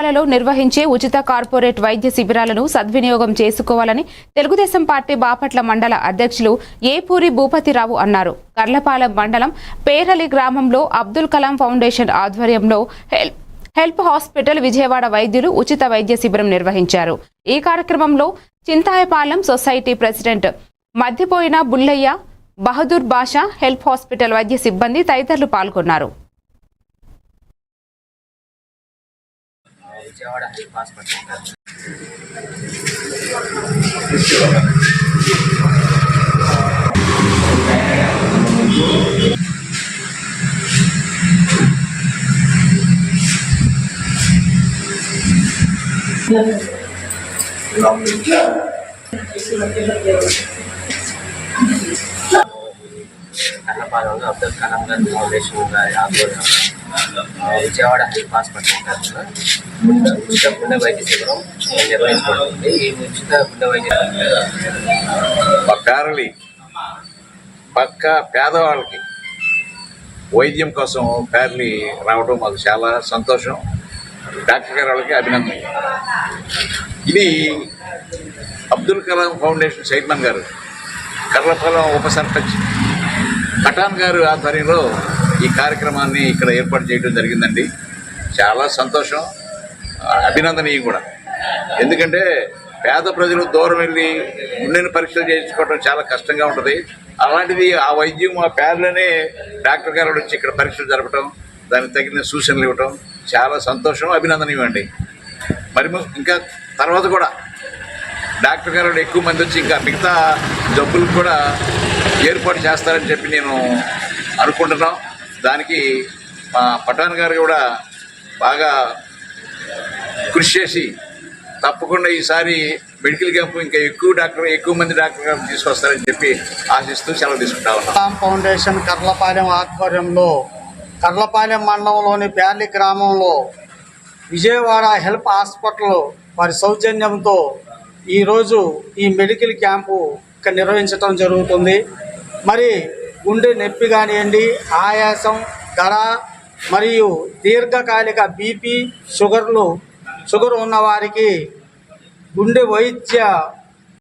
జిల్లాలలో నిర్వహించే ఉచిత కార్పొరేట్ వైద్య శిబిరాలను సద్వినియోగం చేసుకోవాలని తెలుగుదేశం పార్టీ బాపట్ల మండల అధ్యక్షులు ఏపూరి భూపతిరావు అన్నారు. కర్లపాలెం మండలం పేరలి గ్రామంలో అబ్దుల్ కలాం ఫౌండేషన్ ఆధ్వర్యంలో హెల్ప్ హెల్ప్ హాస్పిటల్ విజయవాడ వైద్యులు ఉచిత వైద్య శిబిరం నిర్వహించారు. ఈ కార్యక్రమంలో చింతాయపాలెం సొసైటీ ప్రెసిడెంట్ మధ్యపోయిన బుల్లయ్య బహదూర్ బాషా హెల్ప్ హాస్పిటల్ వైద్య సిబ్బంది తదితరులు పాల్గొన్నారు. విజయవాడ హెల్ప్ హాస్పిటల్ కన్నపాలెంలో అబ్దుల్ కలాం గారి ఫౌండేషన్ గారి ఆధ్వర్యంలో ఆ, విజయవాడ హెల్ప్ హాస్పిటల్ ఉచిత గుండె వైద్య శిబిరం నిర్వహించబడుతుంది. ఈ ఉచిత గుండె వైద్య పక్కారలి. పక్క పేదవాళ్ళకి వైద్యం కోసం ప్యారలి రావడం మాకు చాలా సంతోషం. డాక్టర్ గారి వాళ్ళకి అభినందన ఇది అబ్దుల్ కలాం ఫౌండేషన్ చైర్మన్ గారు కర్లపాలెం ఉప సర్పంచ్ పఠాన్ గారు ఆధ్వర్యంలో ఈ కార్యక్రమాన్ని ఇక్కడ ఏర్పాటు చేయడం జరిగిందండి. చాలా సంతోషం. అభినందనీయం కూడా. ఎందుకంటే పేద ప్రజలు దూరం వెళ్ళి గుండెని పరీక్షలు చేయించుకోవడం చాలా కష్టంగా ఉంటుంది. అలాంటిది ఆ వైద్యం ఆ పేర్లనే డాక్టర్ గారు వచ్చి ఇక్కడ పరీక్షలు జరపడం దానికి తగిన సూచనలు ఇవ్వటం చాలా సంతోషం అభినందనీయం అండి. మరి ఇంకా తర్వాత కూడా డాక్టర్ గారు ఎక్కువ మంది వచ్చి ఇంకా మిగతా జబ్బులకు కూడా ఏర్పాటు చేస్తారని చెప్పి నేను అనుకుంటున్నాం. దానికి మా పఠాన్ గారు కూడా బాగా కృషి చేసి తప్పకుండా ఈసారి మెడికల్ క్యాంప్ ఇంకా ఎక్కువ డాక్టర్ ఎక్కువ మంది డాక్టర్ గారు తీసుకొస్తారని చెప్పి ఆశిస్తూ సెలవు తీసుకుంటా ఉన్నాం. ఫౌండేషన్ కర్లపాలెం ఆధ్వర్యంలో కర్లపాలెం మండలంలోని ప్యార్లి గ్రామంలో విజయవాడ హెల్ప్ హాస్పిటల్ వారి సౌజన్యంతో ఈరోజు ఈ మెడికల్ క్యాంపు ఇక్కడ నిర్వహించడం జరుగుతుంది. మరి గుండె నొప్పి కానివ్వండి ఆయాసం గడ మరియు దీర్ఘకాలిక బీపీ షుగర్లు షుగర్ ఉన్నవారికి గుండె వైద్య